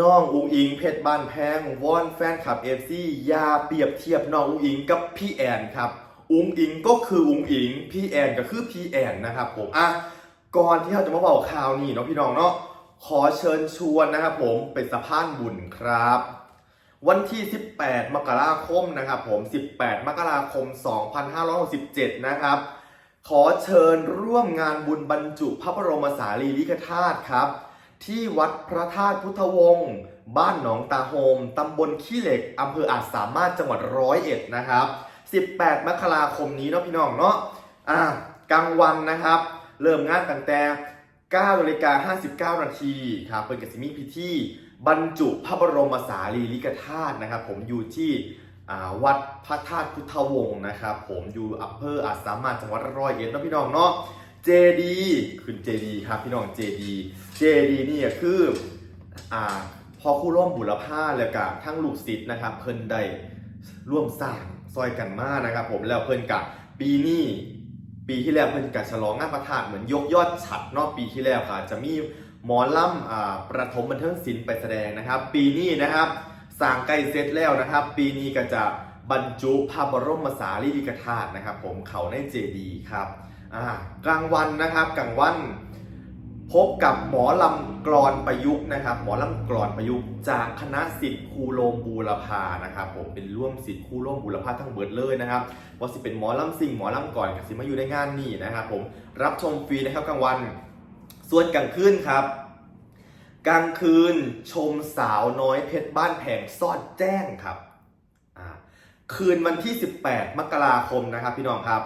น้องอุงอิงเพชรบ้านแพงวอนแฟนคลับเอฟซีอย่าเปรียบเทียบน้องอุงอิงกับพี่แอนครับ อุงอิงก็คืออุงอิงพี่แอนก็คือพี่แอนนะครับผมอะก่อนที่เราจะมาบอกข่าวนี้เนาะพี่น้องเนาะขอเชิญชวนนะครับผมเป็นสะพานบุญครับ วันที่ 18 มกราคมนะครับผม 18 มกราคม 2567 นะครับ ขอเชิญร่วมงานบุญบรรจุพระบรมสารีริกธาตุครับ ที่วัดพระธาตุพุทธวงศ์บ้านหนองตาโฮมตำบลขี้เหล็กอำเภออาจสามารถจังหวัดร้อยเอ็ดนะครับ 18 มกราคมนี้เนาะพี่น้องเนาะอ่ากลางวันนะครับ เริ่มงานตั้งแต่9นาฬิกา59 นาทีครับเป็นกสิมีพิธีบรรจุพระบรมสารีริกธาตุนะครับ ผมอยู่ที่วัดพระธาตุพุทธวงศ์นะครับ ผมอยู่อำเภออาจสามารถจังหวัดร้อยเอ็ดนะพี่น้องเนาะ เจดีขึ้นเจดีครับพี่น้องเจดีเจดีนี่คืออ่าพอคู่ร่วมบุรพาแล้วก็ทั้งลูกศิษย์นะครับ เพิ่นได้ร่วมสร้างซอยกันมากนะครับ ผมแล้วเพิ่นกับปีนี้ปีที่แล้วเพิ่นกับฉลองงานประทานเหมือนยกยอดฉัดนอกปีที่แล้วค่ะ จะมีหมอล่ำอ่าประถมบันเทิงศิลป์ไปแสดงนะครับ ปีนี้นะครับสร้างใกล้เสร็จแล้วนะครับ ปีนี้ก็จะบรรจุพระบรมสารีริกธาตุนะครับ ผมเขาในเจดีครับ กลางวันนะครับกลางวันพบกับหมอลำกรอนประยุกต์นะครับ หมอลำกรอนประยุกต์จากคณะสิทธิ์ครูโลมบูรพานะครับผมเป็นร่วมสิทธิ์ครูโลมบูรพาทั้งเบิดเลยนะครับว่าสิเป็นหมอลำสิ่งหมอลำก่อนกับสิมาอยู่ในงานนี้นะครับผมรับชมฟรีนะครับกลางวัน ส่วนกลางคืนครับ กลางคืนชมสาวน้อยเพชรบ้านแผงซอดแจ้งครับคืนวันที่ 18 มกราคมนะครับพี่น้องครับ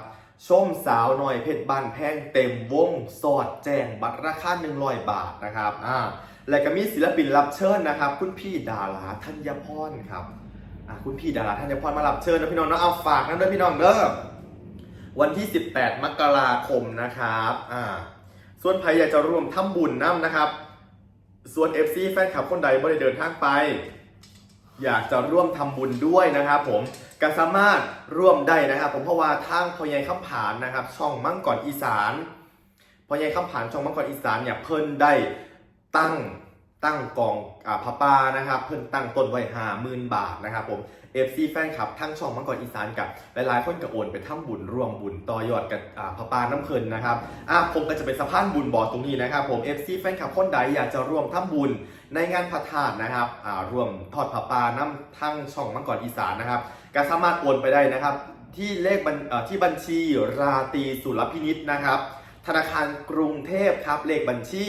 ชมสาวหน่อยเพชรบานแพงเต็มวงสอดแจงบัตรราคา100 บาทนะครับอ่าและก็มีศิลปินรับเชิญนะครับ คุณพี่ดาราธัญพรครับอ่าคุณพี่ดาราธัญพรมารับเชิญนะพี่น้องเนาะเอาฝากนั่นด้วยพี่น้องเด้อวันที่ 18 มกราคมนะครับอ่าส่วนใครอยากจะร่วมทำบุญน้ำนะครับ ส่วน FC แฟนคลับคนใดไม่ได้เดินทางไป อยากจะร่วมทำบุญด้วยนะครับผม ก็สามารถร่วมได้นะครับผมเพราะว่าทางพอใหญคำผานนะครับ ช่องมังกรอีสานพอใหญคำผานช่องมังกรอีสานเนี่ยเพิ่นได้ตั้ง ตั้งกองอ่าพระปานะครับเพิ่นตั้งต้นไว้ห้าหมื่นบาทนะครับผมเอฟซีแฟนคลับทั้งช่องมังกรอีสานกับหลายๆคนก็โอนไปทำบุญร่วมบุญต่อยอดกับอ่าพระปาน้ำเพลินนะครับอะผมก็จะเป็นสะพานบุญบอดตรงนี้นะครับผมเอฟซีแฟนคลับคนใดอยากจะร่วมทำบุญในงานพระธาตุนะครับอ่าร่วมทอดผ้าป่าน้ำทั้งช่องมังกรอีสานนะครับก็สามารถโอนไปได้นะครับ ที่เลขบัญที่บัญชีราตีสุรพินิษนะครับ ธนาคารกรุงเทพครับเลขบัญชี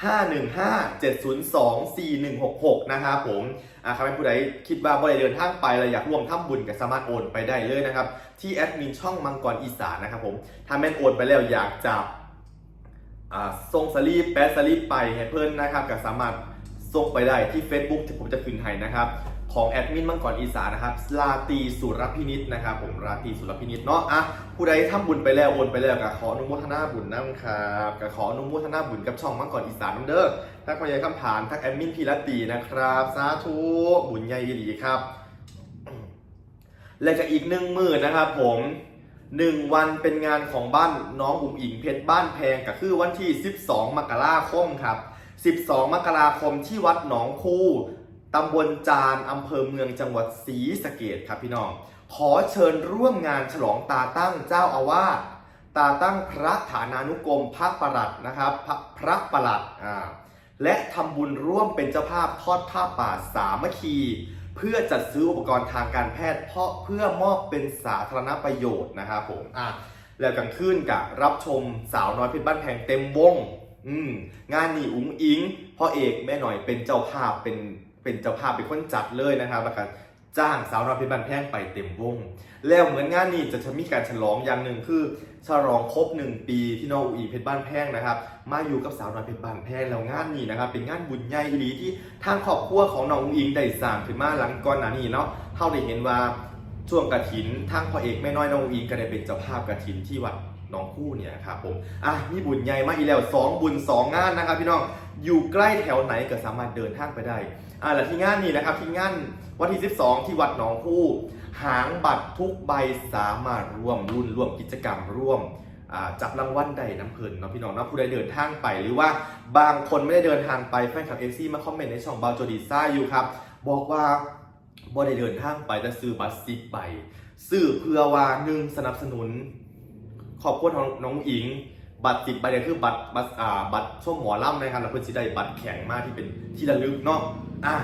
515-702-4166 นะครับผมอ่าใครเป็นผู้ใดคิดว่าบ่ได้เดินทางไปเราอยากร่วมทำบุญก็สามารถโอนไปได้เลยนะครับ ที่แอดมินช่องมังกรอีสานนะครับผมถ้าแม่นโอนไปแล้วอยากจะส่งสลีปแปะสลีปไปให้เพื่อนนะครับก็สามารถส่งไปได้ที่ Facebook ที่ผมจะขึ้นให้นะครับ ของแอดมินมังกรอีสานนะครับลาตีสุรพินิษนะครับผมราตีสุรพินิษเนาะอะผู้ใดทำบุญไปแล้วโอนไปแล้วก็ขออนุโมทนาบุญนะครับก็ขออนุโมทนาบุญกับช่องมังกรอีสานน้ำเด้อทักพยายคำผ่านทักแอดมินพีรตีนะครับสาธุบุญใหญ่ดีครับ และก็อีกหนึ่งมือนะครับผมหนึ่งวันเป็นงานของบ้านน้องอุ๋มอิงเพชรบ้านแพงก็คือวันที่ 12 มกราคมครับ 12 มกราคมที่วัดหนองคู ตำบลจานอำเภอเมืองจังหวัดศรีสะเกดครับพี่น้อง ขอเชิญร่วมงานฉลองตาตั้งเจ้าอาวาสตาตั้งพระฐานานุกรมพระประหลัดนะครับพระพระประหลัดอ่าและทำบุญร่วมเป็นเจ้าภาพทอดผ้าป่าสามัคคี เพื่อจัดซื้ออุปกรณ์ทางการแพทย์ เพราะเพื่อมอบเป็นสาธารณประโยชน์นะครับผมอะแล้วกลางคืนกับรับชมสาวน้อยเพชรบ้านแพงเต็มวง อืมงานนี้อุ๋งอิงพ่อเอกแม่หน่อยเป็นเจ้าภาพเป็น เป็นเจ้าภาพเป็นคนจัดเลยนะครับแล้วก็จ้างสาวน้อยเพชรบ้านแพงไปเต็มวง แล้วเหมือนงานนี้จะมีการฉลองอย่างหนึ่งคือ ฉลองครบหนึ่งปีที่น้องอุ๋งอิงเพชรบ้านแพงนะครับ มาอยู่กับสาวน้อยเพชรบ้านแพงแล้วงานนี้นะครับ เป็นงานบุญใหญ่ดีที่ทางครอบครัวของน้องอุ๋งอิงได้สร้างขึ้นมาหลังก่อนหน้านี้เนาะเท่าได้เห็นว่าช่วงกระถินทางพ่อเอกแม่น้อยน้องอุ๋งอิงก็ได้เป็นเจ้าภาพกระถินที่วัดน้องคู่เนี่ยครับผม อะนี่บุญใหญ่มากอีกแล้วสองบุญสองงานนะครับพี่น้อง อยู่ใกล้แถวไหนก็สามารถเดินทางไปได้ อะและที่งานนี้นะครับที่งานวันที่ 12 ที่วัดหนองคู่หางบัตรทุกใบสามารถร่วมรุ่นร่วมกิจกรรมร่วมจับรางวัลใดน้ำเพลินเนาะพี่น้องเนาะผู้ใดเดินทางไป หรือว่าบางคนไม่ได้เดินทางไปแฟนคลับเอซี่มาคอมเมนต์ในช่องบาวโจดีซ่าอยู่ครับ บอกว่าบ่ได้เดินทางไปแต่ซื้อบัตรสิบใบซื้อเพื่อว่าหนึ่งสนับสนุนขอบคุณของน้องอิง บัตรสิบใบเนี่ยคือบัตรบัตรอ่าบัตรช่วงหมอลำนะครับแล้วเพื่อนสิได้บัตรแข็งมากที่เป็นที่ระลึกเนาะอะ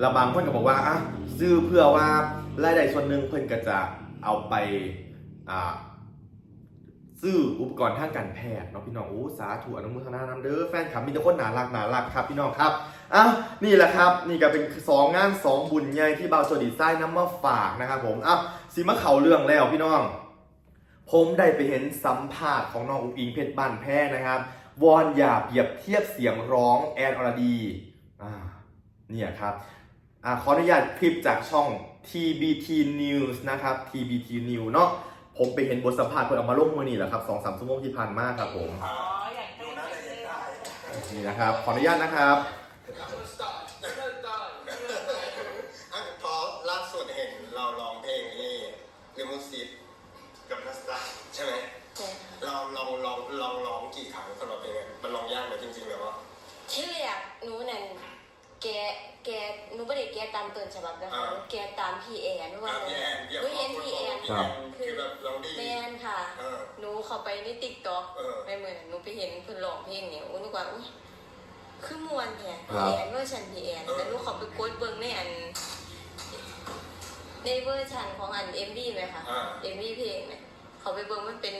แล้วบางคนก็บอกว่าอะซื้อเพื่อว่ารายได้ส่วนหนึ่งเพื่อนก็จะเอาไปอ่าซื้ออุปกรณ์ทางการแพทย์เนาะพี่น้องโอ้สาธุอนุโมทนานำเด้อแฟนคลับมีแต่คนหนารักหนารักครับพี่น้องครับอ้าวนี่แหละครับนี่ก็เป็นสองงานสองบุญใหญ่ที่บาวโซดีไซน์นำมาฝากนะครับผมอ้าวสีมาเข่าเรื่องแล้วพี่น้อง ผมได้ไปเห็นสัมภาษณ์ของน้องอุ๋งอิงเพชรบ้านแพ้นะครับ วอนอย่าเปรียบเทียบเสียงร้องแอนอรดีอ่าเนี่ยครับอ่าขออนุญาตคลิปจากช่อง TBT News นะครับ TBT News เนาะผมไปเห็นบทสัมภาษณ์เพื่อนเอามาลงมือนี่แหละครับสองสามชั่วโมงที่ผ่านมาครับผม อ๋อ อยากได้ไหมเลยนี่นะครับ ขออนุญาตนะครับ อะพอล่าสุดเห็นเราร้องเพลงนี่ลิมูซีฟกับนัสตาใช่ไหม เราลองลองลองร้องกี่ครั้งสำหรับเพลงนี้มันร้องยากไหมจริงๆแล้วว่าที่แรกหนูนั่นแกแกหนูไม่ได้แกตามต้นฉบับนะคะหนูแกตามพี่แอนว่าอะพี่แอนพี่หนูเห็นพี่แอนพี่แอนคือแบบร้องดีแมนค่ะ เออ หนูเข้าไปในติ๊กต็อกเออไปเหมือนหนูไปเห็นเพิ่นร้องเพลงเนี่ยอุ้ยนึกว่าอุ้ยคือมวนแท้ครัพี่บแอนเวอร์ชันพี่แอนแล้วหนูเข้าไปกดเบิ่งในอัน ในเวอร์ชันของอันเอ็มวีไหมคะอ่า เอ็มวีเพลงเนี่ยเขาไปเบิ่งมันเป็น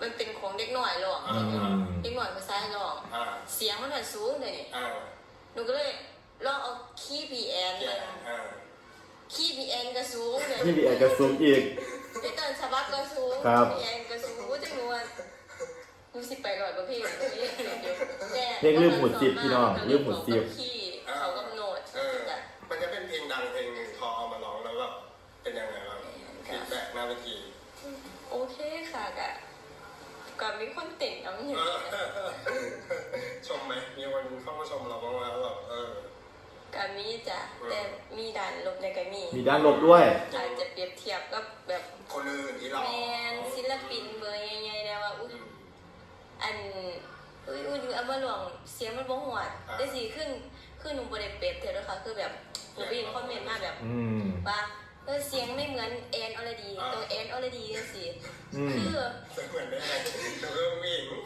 มันเป็นของเด็กหน่อยหรอกอืมเด็กหน่อยภาษาหรอกอ่าเสียงมันแบบสูงเลยเนี่ยอ่าหนูก็เลยลองเอาคีย์พีแอนพี่เลแอยนอ่าคีย์พีแอนก็สูงเลยนี่มีแอนกระซุมอีก พี่ต้นฉบับก็สูงครับ พีแอนก็สูงจะงวนกูสิไปก่อนป่ะพี่แต่เพลงลืมหมุดสิบพี่น้องลืมหมุดสิบคีย์เขากำหนดเออ มันจะเป็นเพลงดังเพลงหนึ่งพอเอามาร้องแล้วแบบเป็นยังไงบ้างฟีดแบ็กหน้าเวทีโอเคค่ะกะ กับมีคนติดน้ำอยู่ชมไหมมีคนเข้ามาชมเราบ้างไหมว่าแบบเออกับมีจ้ะแต่มีด่านลบในกับมีมีด้านลบด้วย อาจจะเปรียบเทียบกับแบบคนอื่นที่เราแมนศิลปินเบอร์ใหญ่ๆแล้วว่าอุ้ยอืมอันอุ้ยอุ้ยเอามาหลวงเสียงมันบ่หวดอ่าได้สิขึ้นขึ้นหนูบ่ได้เปรียบเทียบด้วยค่ะคือแบบหนูไปยินคอมเมนต์มาแบบอืมว่า เออเสียงไม่เหมือนแอนออลดีอ่าตัวแอนออลดีจังซี่อืม คือจะเหมือนได้ไงดูเรื่องมีอีกหนู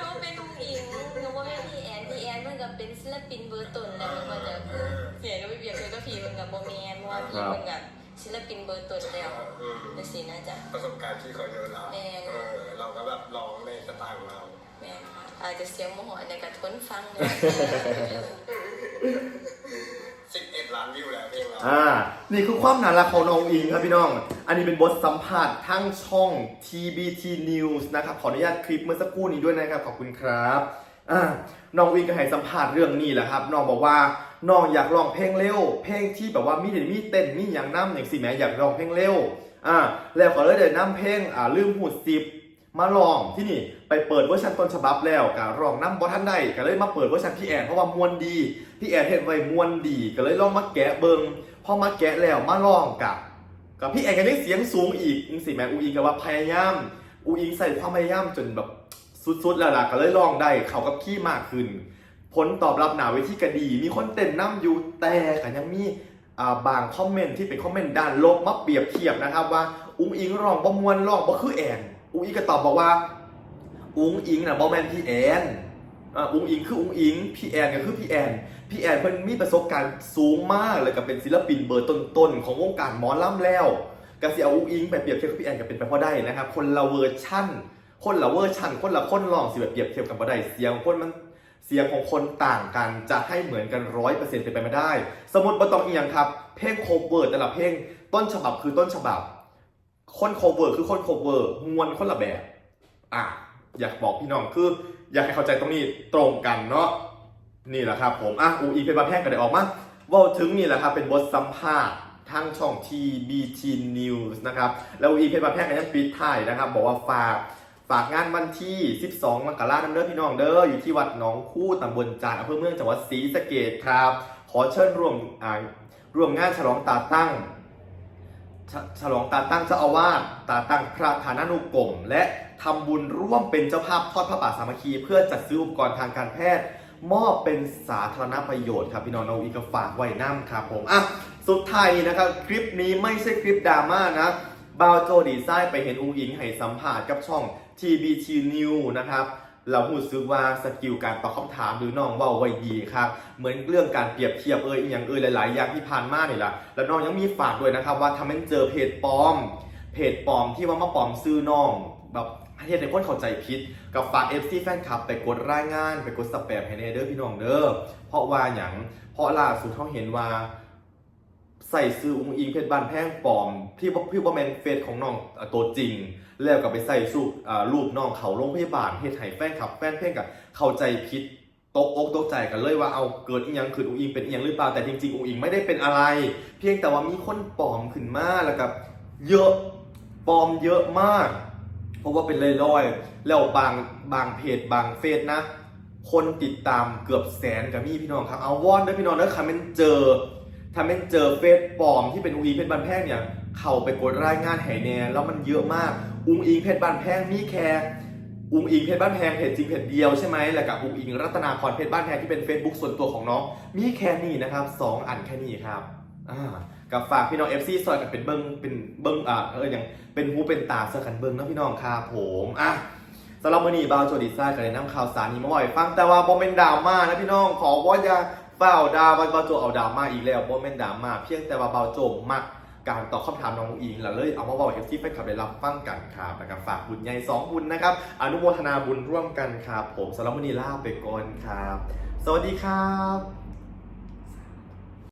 หนูเป็นลุงอิงหนูบ่แม่นพี่แอนพี่แอนมันก็เป็นศิลปินเบอร์ต้นแล้วมันก็จะคือเสียงหนูไปเปรียบเทียบกับพี่มันก็บ่แม่นเพราะว่าพี่มันก็ศิลปินเบอร์ต้นแล้วอืมจังซี่นะจ๊ะประสบการณ์ที่เขาเยอะแล้วแม่เออเราก็แบบร้องในสไตล์ของเรา แม่นค่ะอาจจะเสียงบ่หวดในกระทนฟังเลย 11 ล้านวิวแล้วเพลงเรา อ่า นี่คือความน่ารักของน้องอิงครับพี่น้อง อันนี้เป็นบทสัมภาษณ์ทั้งช่อง TBT News นะครับ ขออนุญาตคลิปเมื่อสักครู่นี้ด้วยนะครับ ขอบคุณครับอ่าน้องอิงก็ให้สัมภาษณ์เรื่องนี้แหละครับ น้องบอกว่าน้องอยากร้องเพลงเร็ว เพลงที่แบบว่ามีเด่นมีเต้นมีอย่างน้ำอย่างสิแม่อยากร้องเพลงเร็ว อ่า แล้วก็เลยได้นำเพลง อ่าลืมหูสิบ มาลองที่นี่ไปเปิดเวอร์ชันต้นฉบับแล้วกับร้องน้ำบอทันได้ก็เลยมาเปิดเวอร์ชันพี่แอนเพราะว่ามวนดีพี่แอนเห็นไว้มวนดีก็เลยลองมาแกะเบิงพอมาแกะแล้วมาลองกับกับพี่แอนกันได้เสียงสูงอีกอิงสิแม่อูอิงก็ว่าพยายามอูอิงใส่ความพยายามจนแบบสุดๆแล้วล่ะก็เลยลองได้เขากับขี้มากขึ้น ผลตอบรับหนาเวทีก็ดี มีคนเต้นน้ำอยู่แต่ก็ยังมีอ่าบางคอมเมนต์ที่เป็นคอมเมนต์ด้านลบมาเปรียบเทียบนะครับว่าอุ้งอิงร้องบ่มวนร้องบ่คือแอน อุ้งอิงก็ตอบบอกว่า อุ้งอิงนะบ่แมนพี่แอนอ่าอุ้งอิงคืออุ้งอิงพี่แอนก็คือพี่แอนพี่แอนเพิ่นมีประสบการณ์สูงมากเลยก็เป็นศิลปินเบอร์ต้นๆของวงการหมอลำแล้วก็สิเอาอุ้งอิงไปเปรียบเทียบกับพี่แอนก็เป็นไปบ่ได้นะครับคนละเวอร์ชั่น คนละเวอร์ชันคนละคนร้องสิแบบเปรียบเทียบกันบ่ได้เสียงคนมันเสียงของคนต่างกันจะให้เหมือนกันร้อยเปอร์เซ็นต์เป็นไปไม่ได้ สมมติบ่ต้องอียงครับ เพลงโคเวอร์แต่ละเพลงต้นฉบับคือต้นฉบับ คนโคเวอร์คือคนโคเวอร์มวลคนละแบบ อะอยากบอกพี่น้องคือ อยากให้เข้าใจตรงนี้ตรงกันเนาะนี่แหละครับผมอะอูอีเป็นบาแพงกันได้ออกมาว่าถึงนี่แหละครับเป็นบทสัมภาษณ์ทางช่อง TBT News นะครับแล้วอูอีเพชรบาแพงกันยังปิดท้ายนะครับ บอกว่าฝากฝากงานวันที่ 12 มกราคมเด้อพี่น้องเด้ออยู่ที่วัดหนองคู่ตำบลจานอำเภอเมืองจังหวัดศรีสะเกษครับ ขอเชิญร่วมอ่าร่วมงานฉลองตาตั้ง ฉลองตาตั้งเจ้าอาวาสตาตั้งพระฐานานุกรม และทำบุญร่วมเป็นเจ้าภาพทอดพระป่าสามัคคี เพื่อจัดซื้ออุปกรณ์ทางการแพทย์ มอบเป็นสาธารณประโยชน์ครับพี่น้องน้องอีก็ฝากไว้น้ำครับผมอะสุดท้ายนี้นะครับ คลิปนี้ไม่ใช่คลิปดราม่านะบาวโจดีไซน์ไปเห็นอุ้งอิงให้สัมภาษณ์กับช่อง TBT New นะครับ เรารู้สึกว่าสกิลการตอบคำถามหรือน้องว่าไว้ดีครับเหมือนเรื่องการเปรียบเทียบเอ่ยอย่างเอ่ยหลาย ๆ อย่างที่ผ่านมาเนี่แหละแล้วน้องยังมีฝากด้วยนะครับ ว่าทำให้เจอเพจปลอม เพจปลอมที่ว่ามาปลอมซื้อน้องแบบให้เห็นคนเข้าใจผิดกับฝาก FC แฟนคลับไปกดรายงาน ไปกดสแปมให้แน่เด้อพี่น้องเด้อเพราะว่าอย่างเพราะล่าสุดเขาเห็นว่าใส่ซื้ออุ้งอิงเพชรบ้านแพงปลอมที่พี่บ่แมนเฟซของน้องตัวจริง แล้วก็ไปใส่สูปอ่ารูปน้องเขาโรงพยาบาลเฮ็ดให้แฟนคลับแฟนเพลงกับเข้าใจผิดตกอกตกใจกันเลยว่าเอาเกิดอีหยังขึ้นอุ้งอิงเป็นอีหยังหรือเปล่าแต่จริงๆอุ้งอิงไม่ได้เป็นอะไร เพียงแต่ว่ามีคนปลอมขึ้นมาแล้วก็เยอะปลอมเยอะมาก เพราะว่าเป็นเลอยๆแล้วบางบางเพจบางเฟซนะ คนติดตามเกือบแสนกับมี่พี่น้องครับเอาวอนด้อพี่น้องเด้อคำเป็นเจอถ้าเป็นเจอเฟซปลอมที่เป็นอุ้งอิงเพชรบ้านแพงเนี่ย เขาไปกดรายงานแห่แนแล้วมันเยอะมาก อุ้งอิงเพชรบ้านแพงมีแค่อุ้งอิงเพชรบ้านแพงเพจจริงเพจเดียวใช่ไหมแล้วกับอุ้งอิงรัตนาพรเพชรบ้านแพงที่เป็น Facebook ส่วนตัวของน้องมีแค่นี้นะครับสองอันแค่นี้ครับอ่ากับฝากพี่น้อง FC ซอยกันเป็นเบิ้งเป็นเบิ้งอ่าเอออย่างเป็นหูเป็นตาเสื้อกันเบิ้งนะพี่น้องครับผมอะสำหรับวันนี้บาวโจดีซน์ก็เลยนำข่าวสารนี้มาไว้ฟังแต่ว่าบอมเมนดราม่านะพี่น้องขอว่าอย่าเฝ้าดาวบาวโจเอาดราม่าอีกแล้วบอมเมนดราม่าเพียงแต่ว่าบาวโจมัก การตอบคำถามน้องอิงแล้วเลยเอามาบอกเอฟซีแฟนคลับได้รับฟังกันครับนะครับฝากบุญใหญ่สองบุญนะครับ อนุโมทนาบุญร่วมกันครับผมสำหรับวันนี้ลาไปก่อนครับ สวัสดีครับ